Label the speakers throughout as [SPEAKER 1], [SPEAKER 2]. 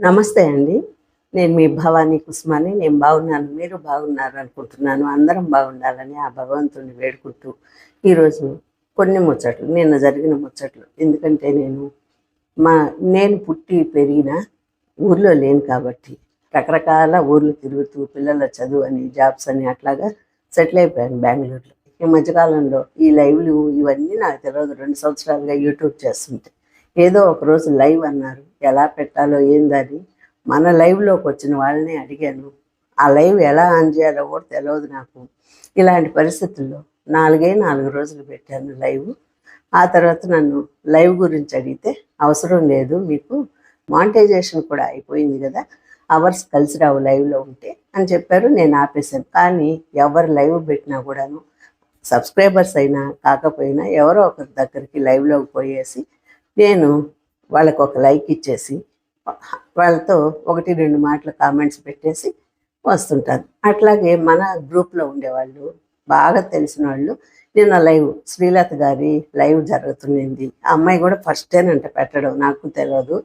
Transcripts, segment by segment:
[SPEAKER 1] నమస్తే అండి. నేను మీ భవానీ కుస్మాని. నేను బాగున్నాను. మీరు బాగున్నారు అనుకుంటున్నాను. అందరం బాగుండాలని ఆ భగవంతుని వేడుకుంటూ ఈరోజు కొన్ని ముచ్చట్లు నిన్న జరిగిన ముచ్చట్లు. ఎందుకంటే నేను మా నేను పుట్టి పెరిగిన ఊర్లో లేను కాబట్టి రకరకాల ఊర్లు తిరుగుతూ పిల్లల చదువు అని జాబ్స్ అని అట్లాగా సెటిల్ అయిపోయాను బెంగళూరులో. ఈ మధ్యకాలంలో ఈ లైవ్లు ఇవన్నీ నాకు తెలియదు రెండు సంవత్సరాలుగా యూట్యూబ్ చేస్తుంటే ఏదో ఒక రోజు లైవ్ అన్నారు. ఎలా పెట్టాలో ఏందని మన లైవ్లోకి వచ్చిన వాళ్ళని అడిగాను. ఆ లైవ్ ఎలా ఆన్ చేయాలో కూడా తెలియదు నాకు. ఇలాంటి పరిస్థితుల్లో నాలుగే నాలుగు రోజులు పెట్టాను లైవ్ ఆ తర్వాత నన్ను లైవ్ గురించి అడిగితే అవసరం లేదు మీకు మానిటైజేషన్ కూడా అయిపోయింది కదా అవర్స్ కలిసి రావు లైవ్లో ఉంటే అని చెప్పారు నేను ఆపేశాను. కానీ ఎవరు లైవ్ పెట్టినా కూడాను సబ్స్క్రైబర్స్ అయినా కాకపోయినా ఎవరో ఒకరి దగ్గరికి లైవ్లోకి పోయేసి నేను వాళ్ళకు ఒక లైక్ ఇచ్చేసి వాళ్ళతో ఒకటి రెండు మాటలు కామెంట్స్ పెట్టేసి వస్తుంటాను అట్లాగే మన గ్రూప్లో ఉండేవాళ్ళు బాగా తెలిసిన వాళ్ళు నిన్న లైవ్ శ్రీలత గారి లైవ్ జరుగుతుంది ఆ అమ్మాయి కూడా ఫస్ట్ టైం పెట్టడం నాకు తెలియదు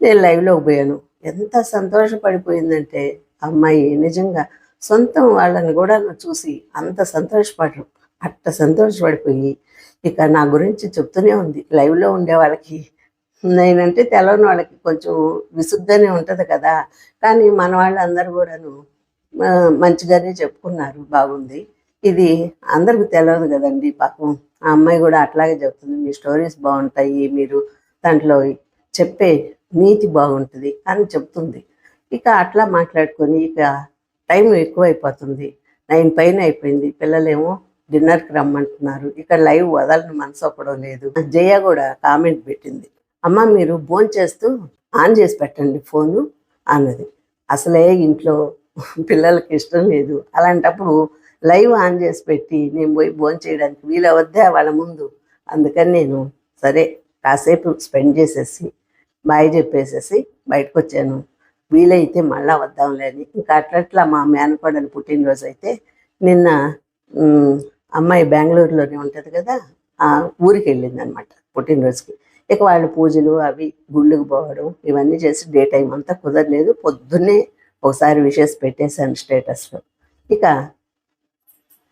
[SPEAKER 1] నేను లైవ్లోకి పోయాను. ఎంత సంతోషపడిపోయిందంటే ఆ అమ్మాయి నిజంగా సొంతం వాళ్ళని కూడా చూసి అంత సంతోషపడరు. అట్ట సంతోషపడిపోయి ఇక నా గురించి చెప్తూనే ఉంది. లైవ్లో ఉండే వాళ్ళకి నేనంటే తెలవని వాళ్ళకి కొంచెం విసుగ్గానే ఉంటుంది కదా. కానీ మన వాళ్ళందరూ కూడాను మంచిగానే చెప్పుకున్నారు బాగుంది. ఇది అందరికి తెలియదు కదండి పాపం. ఆ అమ్మాయి కూడా అట్లాగే చెప్తుంది మీ స్టోరీస్ బాగుంటాయి మీరు దాంట్లో చెప్పే నీతి బాగుంటుంది అని చెప్తుంది. ఇక అట్లా మాట్లాడుకొని ఇక టైం ఎక్కువైపోతుంది. నైన్ పైన అయిపోయింది. పిల్లలేమో డిన్నర్కి రమ్మంటున్నారు. ఇక్కడ లైవ్ వదలని మనసు ఒప్పడం లేదు. జయ కూడా కామెంట్ పెట్టింది. అమ్మ మీరు ఫోన్ చేస్తూ ఆన్ చేసి పెట్టండి ఫోను అన్నది. అసలే ఇంట్లో పిల్లలకి ఇష్టం లేదు. అలాంటప్పుడు లైవ్ ఆన్ చేసి పెట్టి నేను పోయి ఫోన్ చేయడానికి వీలవద్దా వాళ్ళ ముందు. అందుకని నేను సరే కాసేపు స్పెండ్ చేసేసి బాయ్ చెప్పేసేసి బయటకు వచ్చాను వీలైతే మళ్ళా వద్దాంలే అని. ఇంకా అట్లట్లా మా మేనకోడని పుట్టినరోజు అయితే నిన్న అమ్మాయి బెంగళూరులోనే ఉంటుంది కదా ఆ ఊరికి వెళ్ళింది అనమాట పుట్టినరోజుకి. ఇక వాళ్ళు పూజలు అవి గుళ్ళకి పోవడం ఇవన్నీ చేసి డే టైం అంతా కుదరలేదు. పొద్దున్నే ఒకసారి విషెస్ పెట్టేశాను స్టేటస్లో. ఇక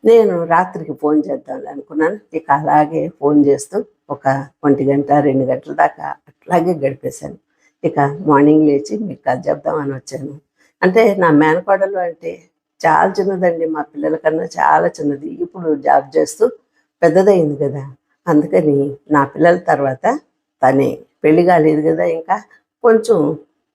[SPEAKER 1] నేను రాత్రికి ఫోన్ చేద్దాం అనుకున్నాను. ఇక అలాగే ఫోన్ చేస్తూ ఒక ఒంటి గంట రెండు గంటల దాకా అట్లాగే గడిపేశాను. ఇక మార్నింగ్ లేచి మీకు కథ చెప్దామని వచ్చాను. అంటే నా మేనకోడలు అంటే చాలా చిన్నదండి. మా పిల్లల కన్నా చాలా చిన్నది. ఇప్పుడు జాబ్ చేస్తూ పెద్దదైంది కదా. అందుకని నా పిల్లల తర్వాత తనే. పెళ్ళి కాలేదు కదా ఇంకా? కొంచెం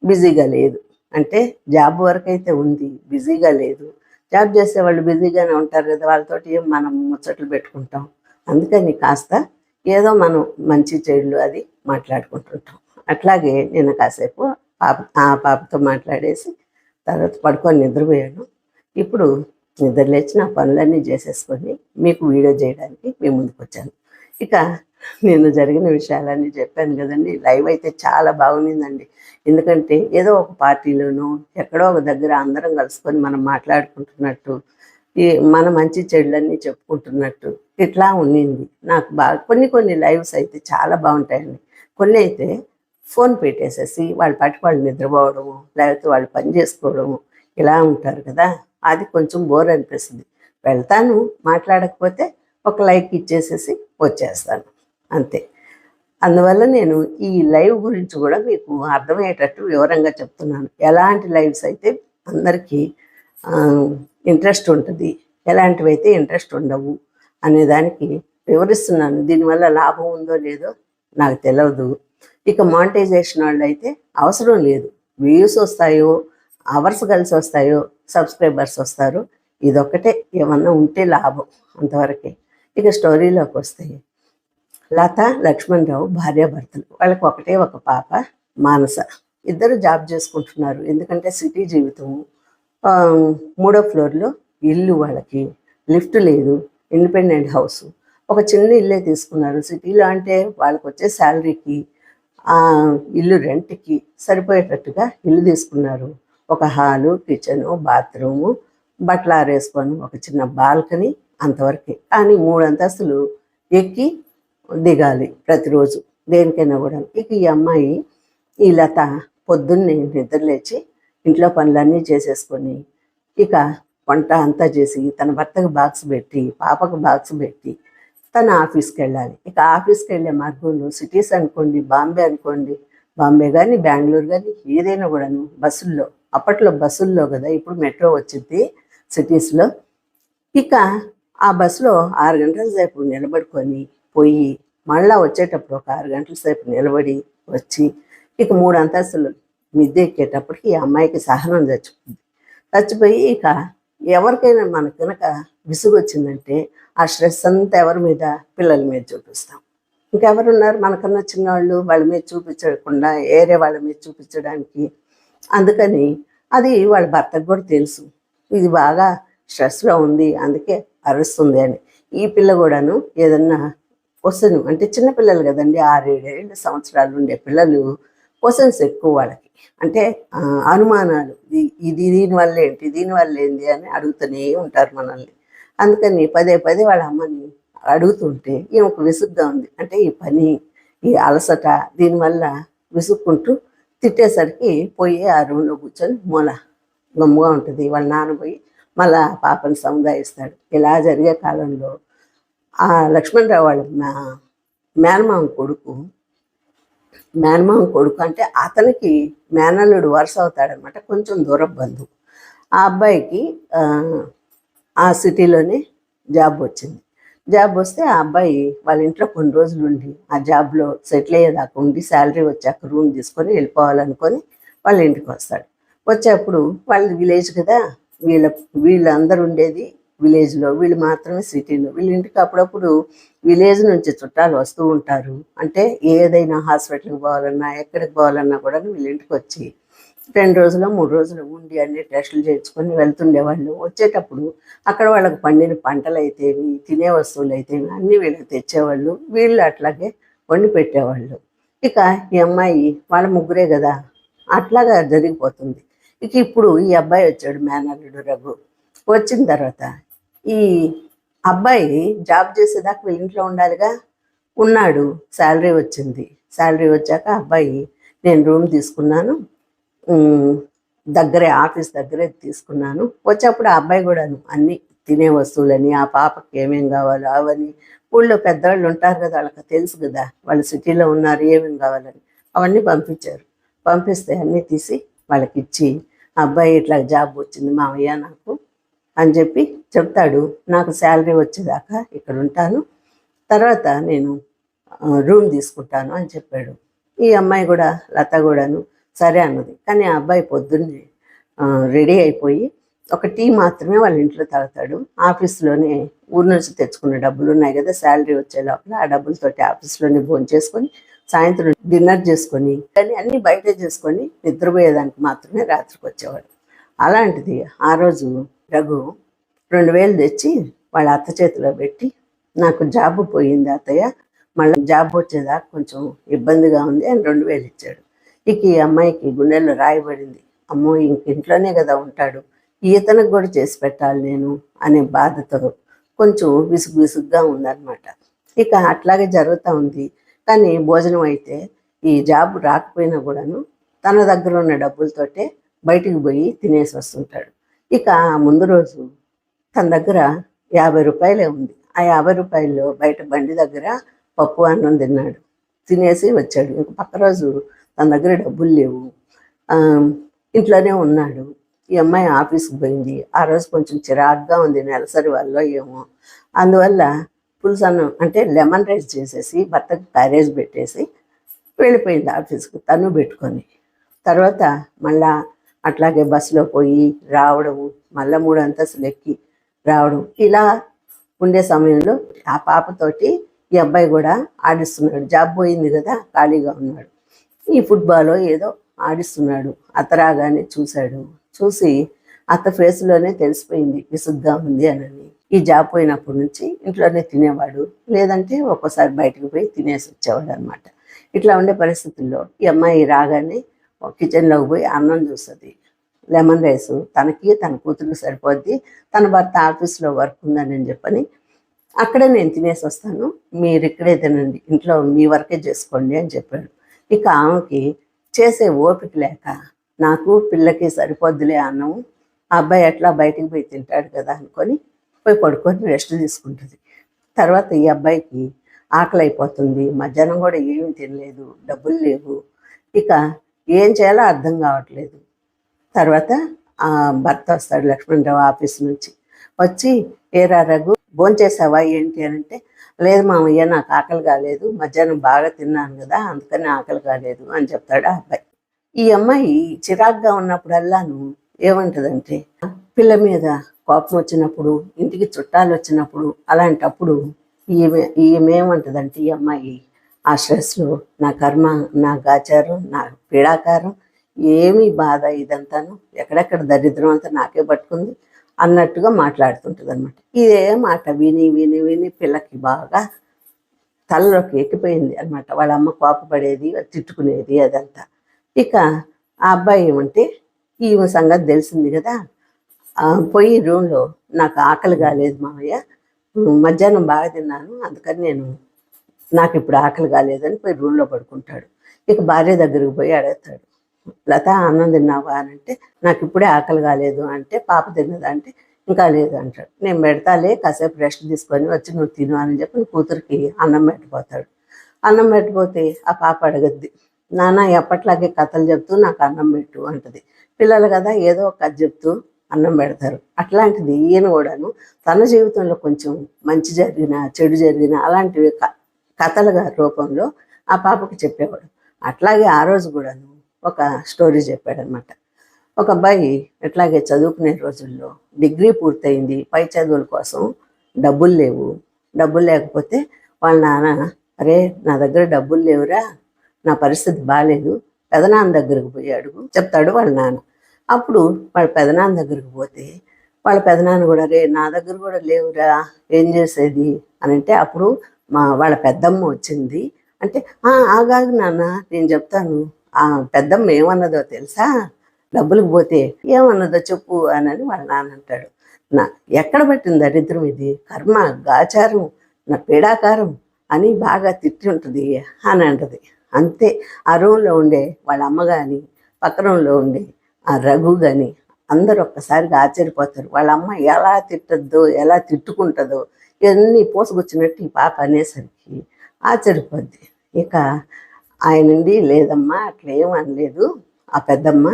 [SPEAKER 1] బిజీగా లేదు. అంటే జాబ్ వరకు అయితే ఉంది. బిజీగా లేదు. జాబ్ చేసే వాళ్ళు బిజీగానే ఉంటారు కదా. వాళ్ళతోటి ఏం మనం ముచ్చట్లు పెట్టుకుంటాం? అందుకని కాస్త ఏదో మనం మంచి చెడులు అది మాట్లాడుకుంటుంటాం. అట్లాగే నేను కాసేపు పాప ఆ పాపతో మాట్లాడేసి తర్వాత పడుకొని నిద్రపోయాను. ఇప్పుడు నిద్ర లేచి నా పనులన్నీ చేసేసుకొని మీకు వీడియో చేయడానికి మీ ముందుకు వచ్చాను ఇక నేను జరిగిన విషయాలన్నీ చెప్పాను కదండి. లైవ్ అయితే చాలా బాగుండిందండి. ఎందుకంటే ఏదో ఒక పార్టీలోనూ ఎక్కడో ఒక దగ్గర అందరం కలుసుకొని మనం మాట్లాడుకుంటున్నట్టు ఈ మన మంచి చెడులన్నీ చెప్పుకుంటున్నట్టు ఇట్లా ఉండింది. నాకు బాగా కొన్ని కొన్ని లైవ్స్ అయితే చాలా బాగుంటాయండి. కొన్ని అయితే ఫోన్ పెట్టేసేసి వాళ్ళ పాటి వాళ్ళు నిద్రపోవడము లేకపోతే వాళ్ళు పని చేసుకోవడము ఇలా ఉంటారు కదా. అది కొంచెం బోర్ అనిపిస్తుంది. వెళ్తాను మాట్లాడకపోతే ఒక లైక్ ఇచ్చేసేసి వచ్చేస్తాను. అంతే. అందువల్ల నేను ఈ లైవ్ గురించి కూడా మీకు అర్థమయ్యేటట్టు వివరంగా చెప్తున్నాను. ఎలాంటి లైవ్స్ అయితే అందరికీ ఇంట్రెస్ట్ ఉంటుంది ఎలాంటివి అయితే ఇంట్రెస్ట్ ఉండవు అనే దానికి వివరిస్తున్నాను. దీనివల్ల లాభం ఉందో లేదో నాకు తెలియదు ఇక మానిటైజేషన్ వాళ్ళు అయితే అవసరం లేదు. వ్యూస్ వస్తాయో అవర్స్ కలిసి వస్తాయో సబ్స్క్రైబర్స్ వస్తారు. ఇదొక్కటే. ఏమన్నా ఉంటే లాభం అంతవరకే. ఇక స్టోరీలోకి వస్తాయి లత లక్ష్మణరావు భార్యాభర్తలు. వాళ్ళకి ఒకటే ఒక పాప మానస. ఇద్దరు జాబ్ చేసుకుంటున్నారు. ఎందుకంటే సిటీ జీవితం మూడో ఫ్లోర్లో ఇల్లు వాళ్ళకి లిఫ్ట్ లేదు ఇండిపెండెంట్ హౌస్. ఒక చిన్న ఇల్లే తీసుకున్నారు. సిటీలో అంటే వాళ్ళకి వచ్చే శాలరీకి ఇల్లు రెంట్కి సరిపోయేటట్టుగా ఇల్లు తీసుకున్నారు. ఒక హాలు కిచెను బాత్రూము బట్టలు ఆరేసుకొని ఒక చిన్న బాల్కనీ అంతవరకే. కానీ మూడు అంతస్తులు ఎక్కి దిగాలి ప్రతిరోజు దేనికైనా కూడా. ఇక ఈ అమ్మాయి ఈ లత పొద్దున్నే నిద్రలేచి ఇంట్లో పనులన్నీ చేసేసుకొని ఇక వంట అంతా చేసి తన భర్తకు బాక్స్ పెట్టి పాపకు బాక్స్ పెట్టి తన ఆఫీస్కి వెళ్ళాలి. ఇక ఆఫీస్కి వెళ్ళే మార్గంలో సిటీస్ అనుకోండి బాంబే అనుకోండి బాంబే కానీ బెంగళూరు కానీ ఏదైనా కూడాను బస్సుల్లో అప్పట్లో బస్సుల్లో కదా ఇప్పుడు మెట్రో వచ్చింది సిటీస్లో. ఇక ఆ బస్సులో ఆరు గంటల సేపు నిలబడుకొని పోయి మళ్ళా వచ్చేటప్పుడు ఒక ఆరు గంటల సేపు నిలబడి వచ్చి ఇక మూడు అంతస్తులు మిద్దె ఎక్కేటప్పటికి ఈ అమ్మాయికి సహనం చచ్చిపోయింది. చచ్చిపోయి ఇక ఎవరికైనా మనకు కనుక విసుగు వచ్చిందంటే ఆ స్ట్రెస్ అంతా ఎవరి మీద? పిల్లల మీద చూపిస్తాం. ఇంకెవరున్నారు? మనకన్నా చిన్నవాళ్ళు వాళ్ళ మీద చూపించకుండా ఏరే వాళ్ళ మీద చూపించడానికి. అందుకని అది వాళ్ళ భర్తకు కూడా తెలుసు. ఇది బాగా స్ట్రెస్లో ఉంది అందుకే అరుస్తుంది అని. ఈ పిల్ల కూడాను ఏదన్నా క్వశ్చన్ అంటే చిన్నపిల్లలు కదండి ఆరేడేళ్ళ సంవత్సరాలు ఉండే పిల్లలు క్వశ్చన్స్ ఎక్కువ వాళ్ళకి. అంటే అనుమానాలు. ఇది ఇది దీనివల్ల ఏంటి దీనివల్ల ఏంటి అని అడుగుతూనే ఉంటారు మనల్ని. అందుకని పదే పదే వాళ్ళ అమ్మని అడుగుతుంటే ఈమెకు విసుగ్గా ఉంది. అంటే ఈ పని ఈ అలసట దీనివల్ల విసుక్కుంటూ తిట్టేసరికి పోయి ఆ రూమ్లో కూర్చొని మూల గమ్ముగా ఉంటుంది. వాళ్ళ నాన్న పోయి మళ్ళా పాపని సముదాయిస్తాడు. ఇలా జరిగే కాలంలో ఆ లక్ష్మణరావు వాళ్ళ మేనమామ కొడుకు. మేనమామ కొడుకు అంటే అతనికి మేనల్లుడు వరుస అవుతాడనమాట కొంచెం దూరం బంధువు. ఆ అబ్బాయికి ఆ, ఆ సిటీలోనే జాబ్ వచ్చింది. జాబ్ వస్తే ఆ అబ్బాయి వాళ్ళ ఇంట్లో కొన్ని రోజులు ఉండి ఆ జాబ్లో సెటిల్ అయ్యేదాకా ఉండి శాలరీ వచ్చాక రూమ్ తీసుకొని వెళ్ళిపోవాలనుకొని వాళ్ళ ఇంటికి వస్తాడు. వచ్చేప్పుడు వాళ్ళది విలేజ్ కదా వీళ్ళ వీళ్ళందరూ ఉండేది విలేజ్లో వీళ్ళు మాత్రమే సిటీలో. వీళ్ళ ఇంటికి అప్పుడప్పుడు విలేజ్ నుంచి చుట్టాలు వస్తూ ఉంటారు. అంటే ఏదైనా హాస్పిటల్కి పోవాలన్నా ఎక్కడికి పోవాలన్నా కూడా వీళ్ళ ఇంటికి వచ్చి రెండు రోజులు మూడు రోజులు ఉండి అన్ని టెస్టులు చేయించుకొని వెళ్తుండేవాళ్ళు. వచ్చేటప్పుడు అక్కడ వాళ్ళకి పండిన పంటలు అయితేవి తినే వస్తువులు అయితేవి అన్నీ వీళ్ళకి తెచ్చేవాళ్ళు. వీళ్ళు అట్లాగే వండి పెట్టేవాళ్ళు. ఇక ఈ అమ్మాయి వాళ్ళ ముగ్గురే కదా అట్లాగా జరిగిపోతుంది. ఇక ఇప్పుడు ఈ అబ్బాయి వచ్చాడు మేనల్లుడు రఘు. వచ్చిన తర్వాత ఈ అబ్బాయి జాబ్ చేసేదాకా వీళ్ళ ఇంట్లో ఉండాలిగా? ఉన్నాడు శాలరీ వచ్చింది. శాలరీ వచ్చాక అబ్బాయి నేను రూమ్ తీసుకున్నాను. దగ్గరే ఆఫీస్ దగ్గరే తీసుకున్నాను. వచ్చేప్పుడు ఆ అబ్బాయి కూడాను అన్ని తినే వస్తువులని ఆ పాపకి ఏమేమి కావాలో అవని ఊళ్ళో పెద్దవాళ్ళు ఉంటారు కదా వాళ్ళకి తెలుసు కదా వాళ్ళు సిటీలో ఉన్నారు ఏమేమి కావాలని. అవన్నీ పంపించారు. పంపిస్తే అన్నీ తీసి వాళ్ళకి ఇచ్చి అబ్బాయి ఇట్లా జాబ్ వచ్చింది మావయ్య నాకు. అని చెప్పి చెప్తాడు. నాకు శాలరీ వచ్చేదాకా ఇక్కడ ఉంటాను. తర్వాత నేను రూమ్ తీసుకుంటాను అని చెప్పాడు. ఈ అమ్మాయి కూడా లత కూడాను సరే అన్నది. కానీ ఆ అబ్బాయి పొద్దున్నే రెడీ అయిపోయి ఒక టీ మాత్రమే వాళ్ళ ఇంట్లో తాగుతాడు. ఆఫీస్లోనే ఊరి నుంచి తెచ్చుకున్న డబ్బులు ఉన్నాయి కదా శాలరీ వచ్చే లోపల ఆ డబ్బులతోటి ఆఫీస్లోనే భోజనం చేసుకొని సాయంత్రం డిన్నర్ చేసుకొని కానీ అన్ని బయట చేసుకొని నిద్రపోయేదానికి మాత్రమే రాత్రికి వచ్చేవాడు. అలాంటిది ఆ రోజు రఘు రెండు వేలు తెచ్చి వాళ్ళ అత్త చేతిలో పెట్టి నాకు జాబ్ పోయింది అత్తయ్య. మళ్ళీ జాబ్ వచ్చేదాకా కొంచెం ఇబ్బందిగా ఉంది అని రెండు వేలు ఇచ్చాడు. ఇక ఈ అమ్మాయికి గుండెల్లో రాయబడింది. అమ్మో ఇంక ఇంట్లోనే కదా ఉంటాడు. ఈతనకు కూడా చేసి పెట్టాలి నేను అనే బాధతో కొంచెం విసుగు విసుగ్గా ఉందన్నమాట. ఇక అట్లాగే జరుగుతూ ఉంది. కానీ భోజనం అయితే ఈ జాబ్ రాకపోయినా కూడాను తన దగ్గర ఉన్న డబ్బులతోటే బయటికి పోయి తినేసి వస్తుంటాడు. ఇక ముందు రోజు తన దగ్గర యాభై రూపాయలే ఉంది. ఆ యాభై రూపాయల్లో బయట బండి దగ్గర పప్పు అన్నం తిన్నాడు. తినేసి వచ్చాడు. ఇంక పక్క రోజు తన దగ్గర డబ్బులు లేవు. ఆ, ఇంట్లోనే ఉన్నాడు. ఈ అమ్మాయి ఆఫీస్కి పోయింది. ఆ రోజు కొంచెం చిరాగ్గా ఉంది నెలసరి వల్ల ఏమో. అందువల్ల పులుసు అన్నం అంటే లెమన్ రైస్ చేసేసి భర్తకు క్యారేజ్ పెట్టేసి వెళ్ళిపోయింది ఆఫీస్కి తను పెట్టుకొని. తర్వాత మళ్ళా అట్లాగే బస్సులో పోయి రావడము మళ్ళా మూడు అంతస్తులు ఎక్కి రావడం ఇలా ఉండే సమయంలో ఆ పాపతోటి ఈ అబ్బాయి కూడా ఆడిస్తున్నాడు. జాబ్ పోయింది కదా ఖాళీగా ఉన్నాడు. ఈ ఫుట్బాల్ ఏదో ఆడిస్తున్నాడు. అత్త రాగానే చూశాడు. చూసి అత్త ఫేస్లోనే తెలిసిపోయింది. విసుగ్గా ఉంది అని ఈ జాబ్ పోయినప్పటి నుంచి ఇంట్లోనే తినేవాడు. లేదంటే ఒక్కోసారి బయటకు పోయి తినేసి వచ్చేవాడు అనమాట. ఇట్లా ఉండే పరిస్థితుల్లో ఈ అమ్మాయి రాగానే కిచెన్లోకి పోయి అన్నం చూస్తుంది. లెమన్ రైస్ తనకి తన కూతురికి సరిపోద్ది. తన భర్త ఆఫీస్లో వర్క్ ఉందని చెప్పని అక్కడే నేను తినేసి వస్తాను. మీరు ఇక్కడే తినండి. ఇంట్లో మీ వర్కే చేసుకోండి అని చెప్పాడు. ఇక ఆమెకి చేసే ఓపిక లేక నాకు పిల్లకి సరిపోద్దులే అన్నం. ఆ అబ్బాయి ఎట్లా బయటికి పోయి తింటాడు కదా అనుకొని పోయి పడుకొని రెస్ట్ తీసుకుంటుంది. తర్వాత ఈ అబ్బాయికి ఆకలి అయిపోతుంది మధ్యాహ్నం కూడా ఏమీ తినలేదు. డబ్బులు లేవు. ఇక ఏం చేయాలో అర్థం కావట్లేదు. తర్వాత ఆ భర్త వస్తాడు లక్ష్మణరావు ఆఫీస్ నుంచి. వచ్చి ఏరా రఘు భోంచేసావా ఏంటి? అని అంటే లేదు మామయ్య నాకు ఆకలి కాలేదు. మధ్యాహ్నం బాగా తిన్నాను కదా అందుకని ఆకలి కాలేదు. అని చెప్తాడు ఆ అబ్బాయి. ఈ అమ్మాయి చిరాగ్గా ఉన్నప్పుడల్లాను ఏమంటదంటే పిల్ల మీద కోపం వచ్చినప్పుడు ఇంటికి చుట్టాలు వచ్చినప్పుడు అలాంటప్పుడు ఈమె ఈమెమంటదంటే ఈ అమ్మాయి ఆ స్ట్రెస్లు నా కర్మ నా గాచారం నా పీడాకారం ఏమి బాధ ఇదంతాను ఎక్కడెక్కడ దరిద్రం అంతా నాకే పట్టుకుంది అన్నట్టుగా మాట్లాడుతుంటుంది అనమాట ఇదే మాట విని విని విని పిల్లకి బాగా తలలోకి ఎక్కిపోయింది అనమాట వాళ్ళ అమ్మ కోపపడేది తిట్టుకునేది అదంతా. ఇక ఆ అబ్బాయి ఏమంటే ఈమె సంగతి తెలిసింది కదా ఆ, పోయి రూమ్లో నాకు ఆకలి కాలేదు మామయ్య మధ్యాహ్నం బాగా తిన్నాను అందుకని నేను నాకు ఇప్పుడు ఆకలి కాలేదని పోయి రూమ్లో పడుకుంటాడు. ఇక భార్య దగ్గరికి పోయి అడుగుతాడు. లత అన్నం తిన్నావా అని అంటే నాకు ఇప్పుడే ఆకలి కాలేదు అంటే పాప తిన్నదా అంటే ఇంకా లేదు అంటాడు. నేను పెడతాలే కాసేపు రెస్ట్ తీసుకొని వచ్చి నువ్వు తిను అని చెప్పి కూతురికి అన్నం పెట్టిపోతాడు. అన్నం పెట్టిపోతే ఆ పాప అడగద్ది నాన్న ఎప్పట్లాగే కథలు చెప్తూ నాకు అన్నం పెట్టు అంటది. పిల్లలు కదా ఏదో ఒక కథ చెప్తూ అన్నం పెడతారు. అట్లాంటిది ఈయన కూడాను తన జీవితంలో కొంచెం మంచి జరిగిన చెడు జరిగిన అలాంటివి క- కథలుగా రూపంలో ఆ పాపకి చెప్పేవాడు. అట్లాగే ఆ రోజు కూడాను ఒక స్టోరీ చెప్పాడనమాట ఒక అబ్బాయి ఎట్లాగే చదువుకునే రోజుల్లో డిగ్రీ పూర్తయింది. పై చదువుల కోసం డబ్బులు లేవు. డబ్బులు లేకపోతే వాళ్ళ నాన్న అరే నా దగ్గర డబ్బులు లేవురా నా పరిస్థితి బాగాలేదు పెదనాన్న దగ్గరకు పోయి అడుగు చెప్తాడు వాళ్ళ నాన్న. అప్పుడు వాళ్ళ పెదనాన్న దగ్గరకు పోతే వాళ్ళ పెదనాన్న కూడా రే నా దగ్గర కూడా లేవురా ఏం చేసేది? అని అంటే అప్పుడు మా వాళ్ళ పెద్దమ్మ వచ్చింది. అంటే "ఆ, ఆగాగు నాన్న నేను చెప్తాను. ఆ పెద్దమ్మ ఏమన్నదో తెలుసా? డబ్బులకు పోతే ఏమన్నదో చెప్పు అని అని వాళ్ళ నాన్న అంటాడు. నా ఎక్కడ పట్టింది దరిద్రం ఇది? కర్మ గాచారం నా పీడాకారం అని బాగా తిట్టి ఉంటుంది అని అంటది. అంతే. ఆ రూమ్లో ఉండే వాళ్ళ అమ్మ కానీ పక్క రూమ్లో ఉండే ఆ రఘు కానీ అందరూ ఒక్కసారిగా ఆశ్చర్యపోతారు. వాళ్ళ అమ్మ ఎలా తిట్టద్దో ఎలా తిట్టుకుంటుందో ఇవన్నీ పోసుకొచ్చినట్టు ఈ పాప అనేసరికి ఆశ్చర్యపోద్ది. ఇక ఆయనండి లేదమ్మా అట్లా ఏం అనలేదు. ఆ పెద్దమ్మ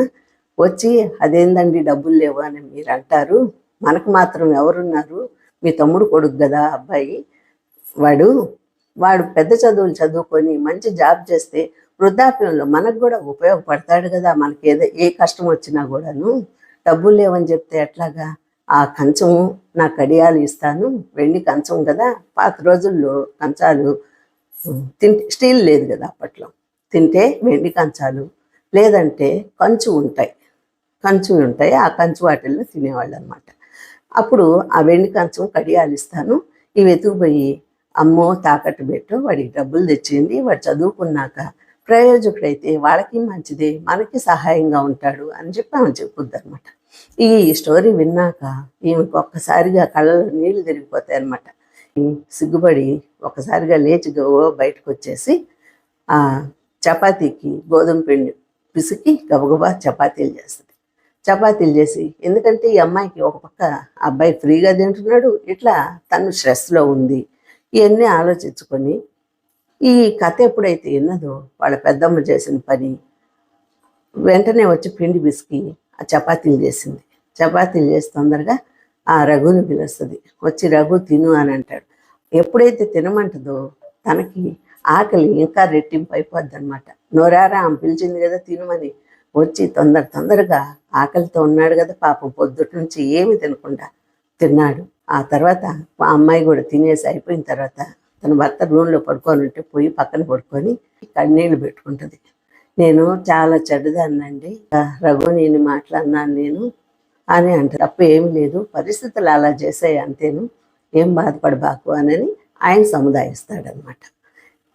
[SPEAKER 1] వచ్చి అదేందండి డబ్బులు లేవు అని మీరు అంటారు. మనకు మాత్రం ఎవరున్నారు? మీ తమ్ముడు కొడుకు కదా అబ్బాయి. వాడు వాడు పెద్ద చదువులు చదువుకొని మంచి జాబ్ చేస్తే వృద్ధాప్యంలో మనకు కూడా ఉపయోగపడతాడు కదా. మనకి ఏదో ఏ కష్టం వచ్చినా కూడాను. డబ్బులు లేవని చెప్తే ఎట్లాగా? ఆ కంచం నా కడియాలు ఇస్తాను. వెండి కంచం కదా. పాత రోజుల్లో కంచాలు తింటే స్టీల్ లేదు కదా అప్పట్లో. తింటే వెండి కంచాలు లేదంటే కంచు ఉంటాయి. కంచు ఉంటాయి. ఆ కంచు వాటిల్లో తినేవాళ్ళు అనమాట అప్పుడు ఆ వెండి కంచం కడియాలు ఇస్తాను. ఇవి ఎత్తుకుపోయి అమ్మో తాకట్టు పెట్టు వాడికి డబ్బులు తెచ్చింది వాడు చదువుకున్నాక ప్రయోజకుడైతే వాళ్ళకి మంచిదే మనకి సహాయంగా ఉంటాడు అని చెప్పి ఆమె చెప్పుద్ది అనమాట. ఈ స్టోరీ విన్నాక ఈమెకు ఒక్కసారిగా కళ్ళలో నీళ్ళు తిరిగిపోతాయి అనమాట సిగ్గుపడి ఒకసారిగా లేచి గవో బయటకు వచ్చేసి ఆ చపాతీకి గోధుమ పిండి పిసికి గబగబా చపాతీలు చేస్తుంది. చపాతీలు చేసి ఎందుకంటే ఈ అమ్మాయికి ఒక పక్క అబ్బాయి ఫ్రీగా తింటున్నాడు ఇట్లా తను స్ట్రెస్లో ఉంది ఇవన్నీ ఆలోచించుకొని ఈ కథ ఎప్పుడైతే విన్నదో వాళ్ళ పెద్దమ్మ చేసిన పని వెంటనే వచ్చి పిండి పిసికి ఆ చపాతీలు చేసింది. చపాతీలు చేసి తొందరగా ఆ రఘుని పిలుస్తుంది. వచ్చి రఘు తిను అని అంటాడు. ఎప్పుడైతే తినమంటుందో తనకి ఆకలి ఇంకా రెట్టింపు అయిపోద్ది అనమాట నోరారా ఆమె పిలిచింది కదా తినమని. వచ్చి తొందర తొందరగా ఆకలితో ఉన్నాడు కదా పాపం. పొద్దుటి నుంచి ఏమీ తినకుండా తిన్నాడు. ఆ తర్వాత ఆ అమ్మాయి కూడా తినేసి అయిపోయిన తర్వాత తన భర్త రూమ్లో పడుకొని ఉంటే పోయి పక్కన పడుకొని కన్నీళ్ళు పెట్టుకుంటుంది. నేను చాలా చెడ్డదాన్నండి. రఘు నేను మాట్లాడినాను నేను అని అంటే. తప్ప ఏం లేదు. పరిస్థితులు అలా చేసాయి అంతేను. ఏం బాధపడబాకు అని ఆయన సముదాయిస్తాడనమాట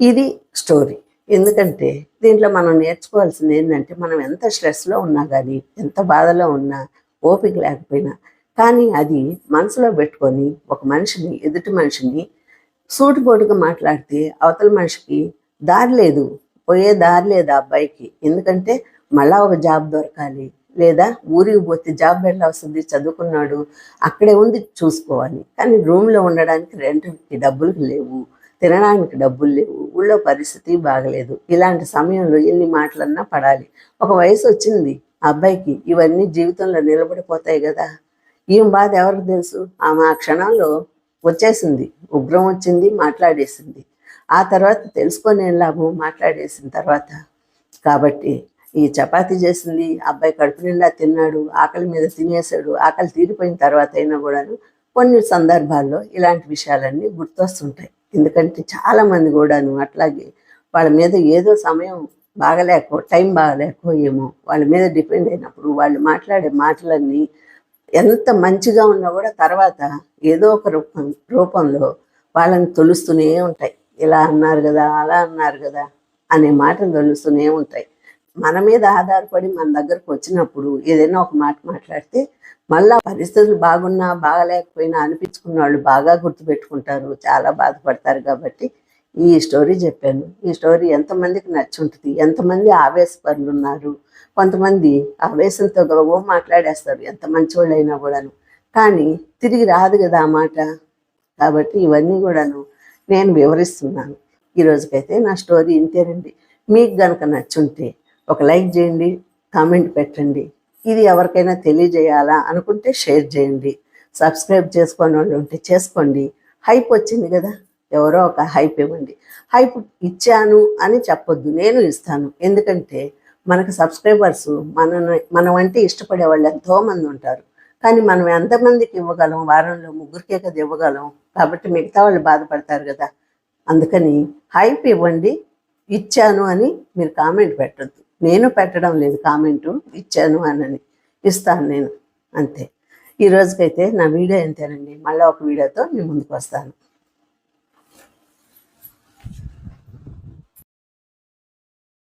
[SPEAKER 1] ఇది స్టోరీ. ఎందుకంటే దీంట్లో మనం నేర్చుకోవాల్సింది ఏంటంటే మనం ఎంత స్ట్రెస్లో ఉన్నా కానీ ఎంత బాధలో ఉన్నా ఓపిక లేకపోయినా కానీ అది మనసులో పెట్టుకొని ఒక మనిషిని ఎదుటి మనిషిని సూటిపోటుగా మాట్లాడితే అవతల మనిషికి దారి లేదు. పోయే దారి లేదు ఆ అబ్బాయికి. ఎందుకంటే మళ్ళా ఒక జాబ్ దొరకాలి. లేదా ఊరికి పోతే జాబ్ ఎట్లా వస్తుంది చదువుకున్నాడు అక్కడే ఉంది చూసుకోవాలి. కానీ రూమ్లో ఉండడానికి రెంట్కి డబ్బులు లేవు తినడానికి డబ్బులు లేవు ఊళ్ళో పరిస్థితి బాగలేదు. ఇలాంటి సమయంలో ఎన్ని మాటలన్నా పడాలి. ఒక వయసు వచ్చింది అబ్బాయికి ఇవన్నీ జీవితంలో నిలబడిపోతాయి కదా. ఏం బాధ ఎవరికి తెలుసు? ఆమె ఆ క్షణంలో వచ్చేసింది ఉగ్రం వచ్చింది మాట్లాడేసింది. ఆ తర్వాత తెలుసుకొని ఏం లాభం మాట్లాడేసిన తర్వాత కాబట్టి ఈ చపాతీ చేసింది అబ్బాయి కడుపు నిండా తిన్నాడు ఆకలి మీద తినేసాడు ఆకలి తీరిపోయిన తర్వాత అయినా కూడాను కొన్ని సందర్భాల్లో ఇలాంటి విషయాలన్నీ గుర్తొస్తుంటాయి. ఎందుకంటే చాలామంది కూడాను అట్లాగే వాళ్ళ మీద ఏదో సమయం బాగలేకో టైం బాగలేకో ఏమో వాళ్ళ మీద డిపెండ్ అయినప్పుడు వాళ్ళు మాట్లాడే మాటలన్నీ ఎంత మంచిగా ఉన్నా కూడా తర్వాత ఏదో ఒక రూపం రూపంలో వాళ్ళని తొలుస్తూనే ఉంటాయి. ఇలా అన్నారు కదా అలా అన్నారు కదా అనే మాటలు తెలుస్తూనే ఉంటాయి. మన మీద ఆధారపడి మన దగ్గరకు వచ్చినప్పుడు ఏదైనా ఒక మాట మాట్లాడితే మళ్ళా పరిస్థితులు బాగున్నా బాగలేకపోయినా అనిపించుకున్న వాళ్ళు బాగా గుర్తుపెట్టుకుంటారు చాలా బాధపడతారు కాబట్టి ఈ స్టోరీ చెప్పాను. ఈ స్టోరీ ఎంతమందికి నచ్చి ఉంటుంది ఎంతమంది ఆవేశపరులు ఉన్నారు కొంతమంది ఆవేశంతో గొడవ మాట్లాడేస్తారు ఎంత మంచివాళ్ళు అయినా కూడాను. కానీ తిరిగి రాదు కదా ఆ మాట. కాబట్టి ఇవన్నీ కూడాను నేను వివరిస్తున్నాను. ఈ రోజుకైతే నా స్టోరీ ఇంతేనండి. మీకు గనక నచ్చుంటే ఒక లైక్ చేయండి కామెంట్ పెట్టండి. ఇది ఎవరికైనా తెలియజేయాలా అనుకుంటే షేర్ చేయండి. సబ్స్క్రైబ్ చేసుకొని వాళ్ళు ఉంటే చేసుకోండి. హైప్ వచ్చింది కదా? ఎవరో ఒక హైప్ ఇవ్వండి. హైప్ ఇచ్చాను అని చెప్పొద్దు నేను ఇస్తాను. ఎందుకంటే మనకు సబ్స్క్రైబర్స్ మన మన వంటి ఇష్టపడే వాళ్ళు ఎంతోమంది ఉంటారు. కానీ మనం ఎంతమందికి ఇవ్వగలం? వారంలో ముగ్గురికే కదా ఇవ్వగలం? కాబట్టి మిగతా వాళ్ళు బాధపడతారు కదా. అందుకని హైప్ ఇవ్వండి ఇచ్చాను అని మీరు కామెంట్ పెట్టద్దు. నేను పెట్టడం లేదు కామెంటు ఇచ్చాను అని ఇస్తాను నేను అంతే. ఈ రోజుకైతే నా వీడియో ఎంతేనండి? మళ్ళీ ఒక వీడియోతో మీ ముందుకు వస్తాను.